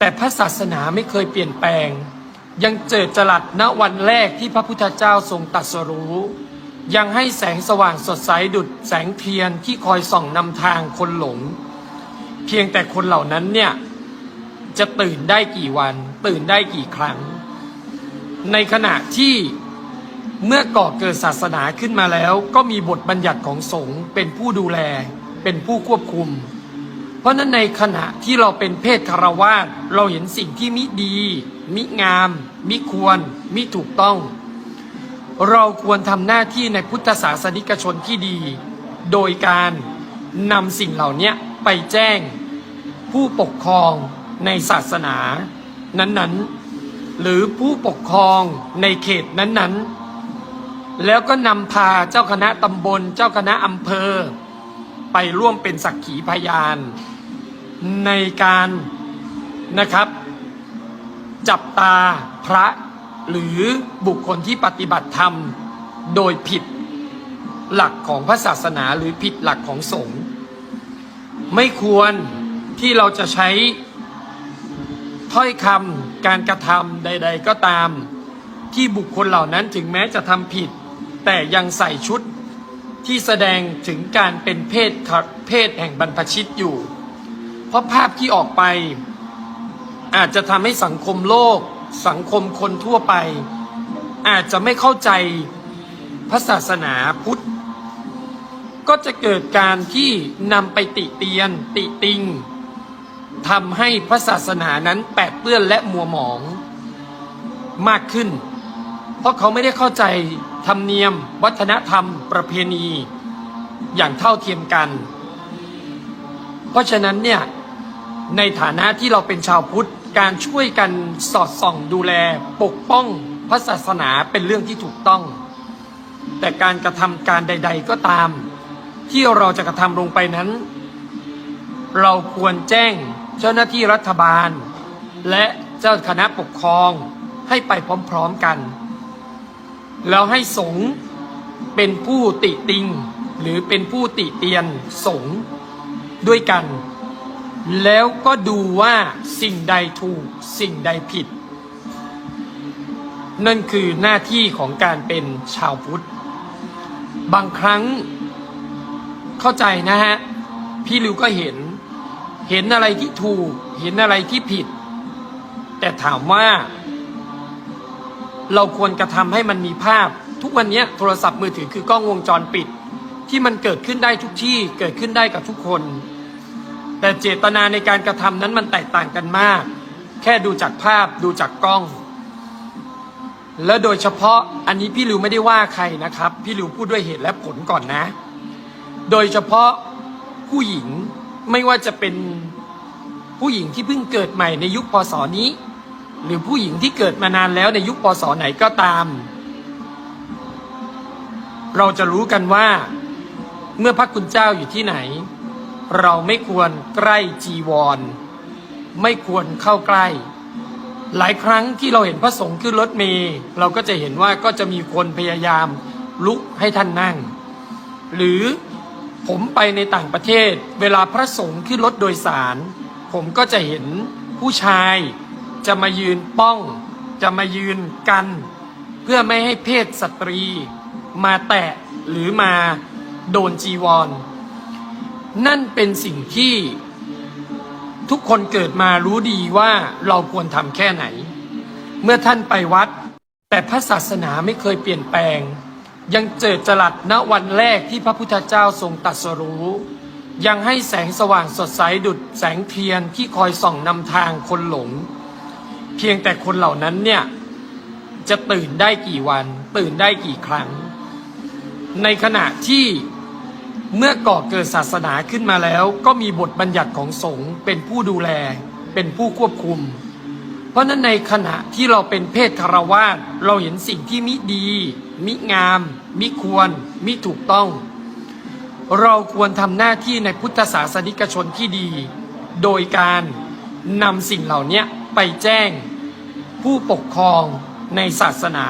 แต่พระศาสนาไม่เคยเปลี่ยนแปลง ยังเจิดจรัสณวันแรกที่พระพุทธเจ้าทรงตรัสรู้ ยังให้แสงสว่างสดใสดุดแสงเทียนที่คอยส่องนำทางคนหลง เพียงแต่คนเหล่านั้นเนี่ย จะตื่นได้กี่วัน ตื่นได้กี่ครั้ง ในขณะที่เมื่อก่อเกิดศาสนาขึ้นมาแล้ว ก็มีบทบัญญัติของสงฆ์เป็นผู้ดูแลเป็นผู้ควบคุม เพราะฉะนั้นในขณะที่เราเป็นเพศคารวาสเราเห็นสิ่งที่มิดี มิงาม มิควร มิถูกต้อง เราควรทำหน้าที่ในพุทธศาสนิกชนที่ดี โดยการนำสิ่งเหล่านี้ไปแจ้งผู้ปกครองในศาสนา นั้นๆ หรือผู้ปกครองในเขตนั้นๆ แล้วก็นำพาเจ้าคณะตำบล เจ้าคณะอำเภอ ไปร่วมเป็นสักขีพยานในการนะครับ จับตาพระหรือบุคคลที่ปฏิบัติธรรม โดยผิดหลักของพระศาสนาหรือผิดหลักของสงฆ์ไม่ควรที่เราจะใช้ถ้อยคำการกระทำใด ๆ ก็ตาม ที่บุคคลเหล่านั้นถึงแม้จะทำผิด แต่ยังใส่ชุด ที่แสดงถึงการเป็นเพศเพศแห่งบรรพชิตอยู่ เพราะภาพที่ออกไป อาจจะทำให้สังคมโลก สังคมคนทั่วไป อาจจะไม่เข้าใจพระศาสนาพุทธ ก็จะเกิดการที่นำไปติเตียน ติติงทำให้พระศาสนานั้นแปดเปื้อนและมัวหมองมากขึ้น เพราะเขาไม่ได้เข้าใจ ธรรมเนียม วัฒนธรรม ประเพณี อย่างเท่าเทียมกัน เพราะฉะนั้นเนี่ยในฐานะที่เราเป็นชาวพุทธการช่วยกันสอดส่องดูแลปกป้องพระศาสนาเป็นเรื่องที่ถูกต้อง แต่การกระทำการใด ๆ ก็ตาม ที่เราจะกระทำลงไปนั้น เราควรแจ้งเจ้าหน้าที่รัฐบาล และเจ้าคณะปกครองให้ไปพร้อม ๆกัน แล้วให้สงเป็นผู้ติติง หรือเป็นผู้ติเตียนสงด้วยกัน แล้วก็ดูว่าสิ่งใดถูกสิ่งใดผิด นั่นคือหน้าที่ของการเป็นชาวพุทธ บางครั้งเข้าใจนะฮะ พี่ลิวก็เห็น เห็นอะไรที่ถูก เห็นอะไรที่ผิด แต่ถามว่า เราควรกระทำให้มันมีภาพ ทุกวันนี้โทรศัพท์มือถือคือกล้องวงจรปิด ที่มันเกิดขึ้นได้ทุกที่เกิดขึ้นได้กับทุกคน แต่เจตนาในการกระทำนั้นมันแตกต่างกันมาก แค่ดูจากภาพดูจากกล้อง และโดยเฉพาะอันนี้พี่ลิวไม่ได้ว่าใครนะครับ พี่ลิวพูดด้วยเหตุและผลก่อนนะ โดยเฉพาะผู้หญิงไม่ว่าจะเป็นผู้หญิงที่เพิ่งเกิดใหม่ในยุคพศนี้ หรือผู้หญิงที่เกิดมานานแล้วในยุคพศไหนก็ตาม เราจะรู้กันว่า เมื่อพระคุณเจ้าอยู่ที่ไหน เราไม่ควรใกล้จีวร ไม่ควรเข้าใกล้ หลายครั้งที่เราเห็นพระสงฆ์ขึ้นรถเมล์เราก็จะเห็นว่าก็จะมีคนพยายามลุกให้ท่านนั่ง หรือผมไปในต่างประเทศ เวลาพระสงฆ์ขึ้นรถโดยสาร ผมก็จะเห็นผู้ชาย จะมายืนป้อง จะมายืนกัน เพื่อไม่ให้เพศสตรี มาแตะหรือมาโดนจีวร นั่นเป็นสิ่งที่ ทุกคนเกิดมารู้ดีว่าเราควรทำแค่ไหน เมื่อท่านไปวัด แต่พระศาสนาไม่เคยเปลี่ยนแปลง ยังเจิดจรัสณวันแรกที่พระพุทธเจ้าทรงตรัสรู้ยังให้แสงสว่างสดใสดุดแสงเทียนที่คอยส่องนำทางคนหลง เพียงแต่คนเหล่านั้นเนี่ย จะตื่นได้กี่วัน ตื่นได้กี่ครั้ง ในขณะที่เมื่อก่อเกิดศาสนาขึ้นมาแล้ว ก็มีบทบัญญัติของสงฆ์เป็นผู้ดูแล เป็นผู้ควบคุม เพราะนั้นในขณะที่เราเป็นเพศคารวาสเราเห็นสิ่งที่มิดี มิงาม มิควร มิถูกต้อง เราควรทำหน้าที่ในพุทธศาสนิกชนที่ดี โดยการนำสิ่งเหล่านี้ ไปแจ้งผู้ปกครองในศาสนา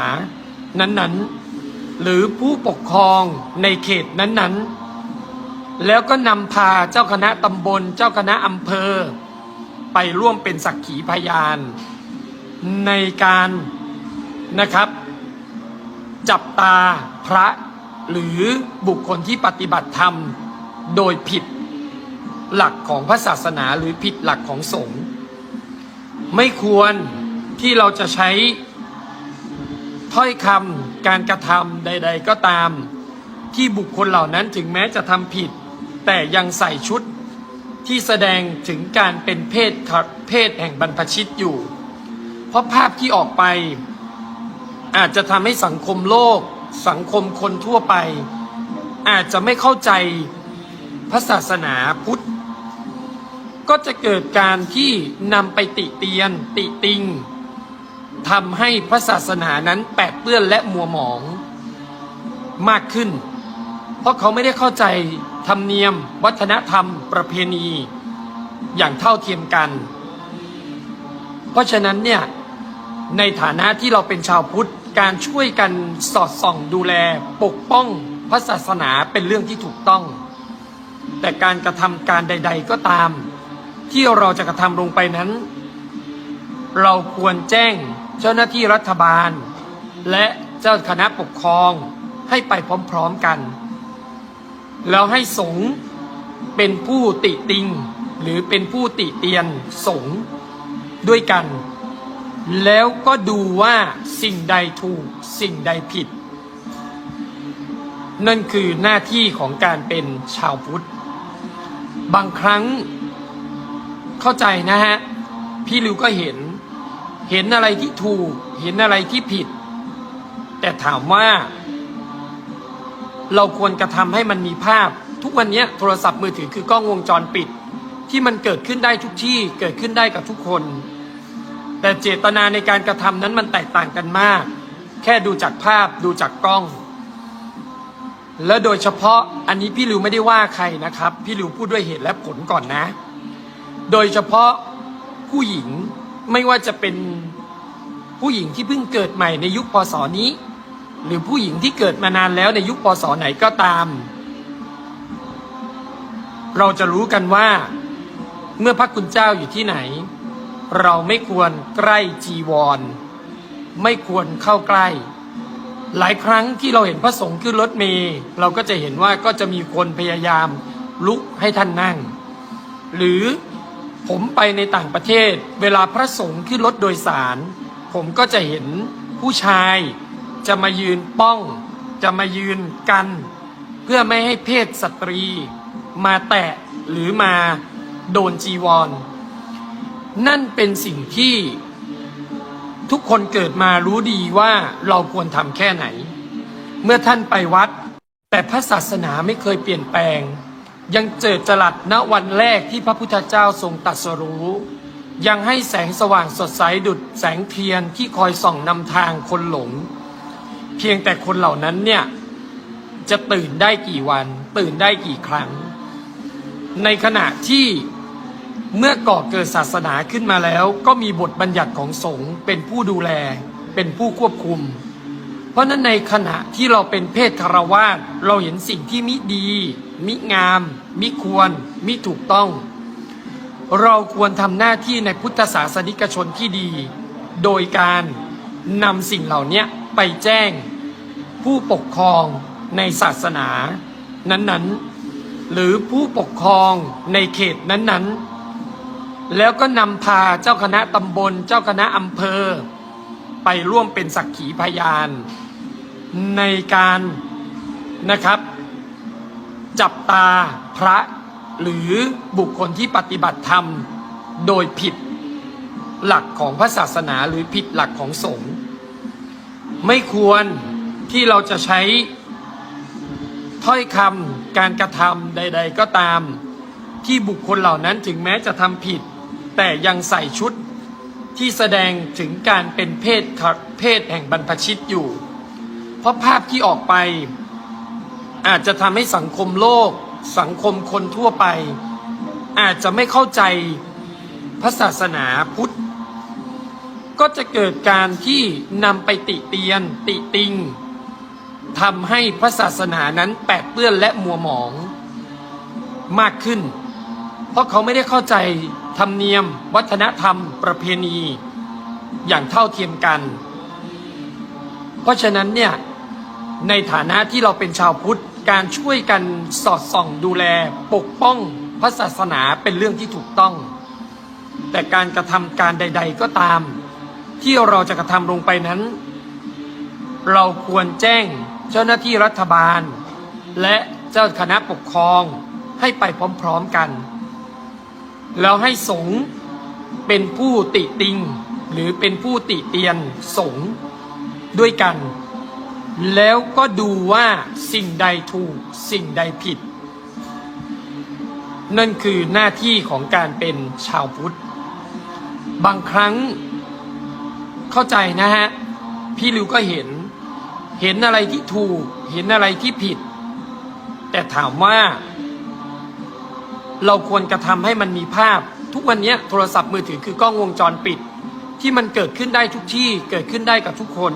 นั้นๆ หรือผู้ปกครองในเขตนั้นๆ แล้วก็นำพาเจ้าคณะตำบลเจ้าคณะอำเภอไปไปร่วมเป็นสักขีพยาน ในการนะครับ จับตาพระหรือบุคคลที่ปฏิบัติธรรม โดยผิดหลักของพระศาสนาหรือผิดหลักของสงฆ์ ไม่ควรที่เราจะใช้ถ้อยคำการกระทำใด ๆ ก็ตาม ที่บุคคลเหล่านั้นถึงแม้จะทำผิด แต่ยังใส่ชุดที่แสดงถึงการเป็นเพศเพศแห่งบรรพชิตอยู่ เพราะภาพที่ออกไป อาจจะทำให้สังคมโลก สังคมคนทั่วไป อาจจะไม่เข้าใจพระศาสนาพุทธ ก็จะเกิดการที่นำไปติเตียน ติติงทำให้พระศาสนานั้นแปดเปื้อนและมัวหมองมากขึ้น เพราะเขาไม่ได้เข้าใจธรรมเนียม วัฒนธรรม ประเพณี อย่างเท่าเทียมกัน เพราะฉะนั้นเนี่ยในฐานะที่เราเป็นชาวพุทธการช่วยกันสอดส่องดูแลปกป้องพระศาสนาเป็นเรื่องที่ถูกต้อง แต่การกระทำการใด ๆ ก็ตาม ที่เราจะกระทำลงไปนั้น เราควรแจ้งเจ้าหน้าที่รัฐบาล และเจ้าคณะปกครองให้ไปพร้อมๆกัน แล้วให้สงฆ์เป็นผู้ติติง หรือเป็นผู้ติเตียนสงฆ์ด้วยกัน แล้วก็ดูว่าสิ่งใดถูกสิ่งใดผิด นั่นคือหน้าที่ของการเป็นชาวพุทธ บางครั้ง เข้าใจนะฮะ พี่ลิวก็เห็น เห็นอะไรที่ถูก เห็นอะไรที่ผิด แต่ถามว่า เราควรกระทำให้มันมีภาพ ทุกวันนี้โทรศัพท์มือถือคือกล้องวงจรปิด ที่มันเกิดขึ้นได้ทุกที่ เกิดขึ้นได้กับทุกคน แต่เจตนาในการกระทำนั้นมันแตกต่างกันมาก แค่ดูจากภาพดูจากกล้องและโดยเฉพาะอันนี้พี่ลิวไม่ได้ว่าใครนะครับ พี่ลิวพูดด้วยเหตุและผลก่อนนะ โดยเฉพาะผู้หญิงไม่ว่าจะเป็นผู้หญิงที่เพิ่งเกิดใหม่ในยุคพศนี้ หรือผู้หญิงที่เกิดมานานแล้วในยุคพศไหนก็ตาม เราจะรู้กันว่า เมื่อพระคุณเจ้าอยู่ที่ไหน เราไม่ควรใกล้จีวร ไม่ควรเข้าใกล้ หลายครั้งที่เราเห็นพระสงฆ์ขึ้นรถเมล์เราก็จะเห็นว่าก็จะมีคนพยายามลุกให้ท่านนั่ง หรือ ผมไปในต่างประเทศ เวลาพระสงฆ์ขึ้นรถโดยสาร ผมก็จะเห็นผู้ชายจะมายืนป้อง จะมายืนกัน เพื่อไม่ให้เพศสตรี มาแตะหรือมาโดนจีวร นั่นเป็นสิ่งที่ทุกคนเกิดมารู้ดีว่าเราควรทำแค่ไหน เมื่อท่านไปวัด แต่พระศาสนาไม่เคยเปลี่ยนแปลง ยังเจิดจรัสณวันแรกที่พระพุทธเจ้าทรงตรัสรู้ ยังให้แสงสว่างสดใสดุดแสงเทียนที่คอยส่องนำทางคนหลง เพียงแต่คนเหล่านั้นเนี่ย จะตื่นได้กี่วัน ตื่นได้กี่ครั้ง ในขณะที่เมื่อก่อเกิดศาสนาขึ้นมาแล้ว ก็มีบทบัญญัติของสงฆ์เป็นผู้ดูแล เป็นผู้ควบคุม เพราะนั้นในขณะที่เราเป็นเพศคารวาสเราเห็นสิ่งที่มิดี มิงาม มิควร มิถูกต้อง เราควรทำหน้าที่ในพุทธศาสนิกชนที่ดี โดยการนำสิ่งเหล่านี้ไปแจ้งผู้ปกครองในศาสนา นั้นๆ หรือผู้ปกครองในเขตนั้นๆ แล้วก็นำพาเจ้าคณะตำบล เจ้าคณะอำเภอ ไปร่วมเป็นสักขีพยาน ในการนะครับจับตาพระหรือบุคคลที่ปฏิบัติธรรม โดยผิดหลักของพระศาสนาหรือผิดหลักของสงฆ์ไม่ควรที่เราจะใช้ถ้อยคำการกระทำใด ๆ ก็ตาม ที่บุคคลเหล่านั้นถึงแม้จะทำผิด แต่ยังใส่ชุดที่แสดงถึงการเป็นเพศเพศแห่งบรรพชิตอยู่ ราะภาพที่ออกไป อาจจะทำให้สังคมโลก สังคมคนทั่วไป อาจจะไม่เข้าใจพระศาสนาพุทธ ก็จะเกิดการที่นำไปติเตียน ติติงทำให้พระศาสนานั้นแปดเปื้อนและมัวหมองมากขึ้น เพราะเขาไม่ได้เข้าใจธรรมเนียม วัฒนธรรม ประเพณี อย่างเท่าเทียมกัน เพราะฉะนั้นเนี่ย ในฐานะที่เราเป็นชาวพุทธการช่วยกันสอดส่องดูแล ปกป้องพระศาสนาเป็นเรื่องที่ถูกต้อง แต่การกระทำการใด ๆ ก็ตาม ที่เราจะกระทำลงไปนั้น เราควรแจ้งเจ้าหน้าที่รัฐบาล และเจ้าคณะปกครองให้ไปพร้อมๆกัน แล้วให้สงฆ์เป็นผู้ติติง หรือเป็นผู้ติเตียนสงฆ์ด้วยกัน แล้วก็ดูว่าสิ่งใดถูกสิ่งใดผิด นั่นคือหน้าที่ของการเป็นชาวพุทธ บางครั้งเข้าใจนะฮะ พี่ลิวก็เห็น เห็นอะไรที่ถูก เห็นอะไรที่ผิด แต่ถามว่า เราควรกระทำให้มันมีภาพ ทุกวันนี้โทรศัพท์มือถือคือกล้องวงจรปิด ที่มันเกิดขึ้นได้ทุกที่เกิดขึ้นได้กับทุกคน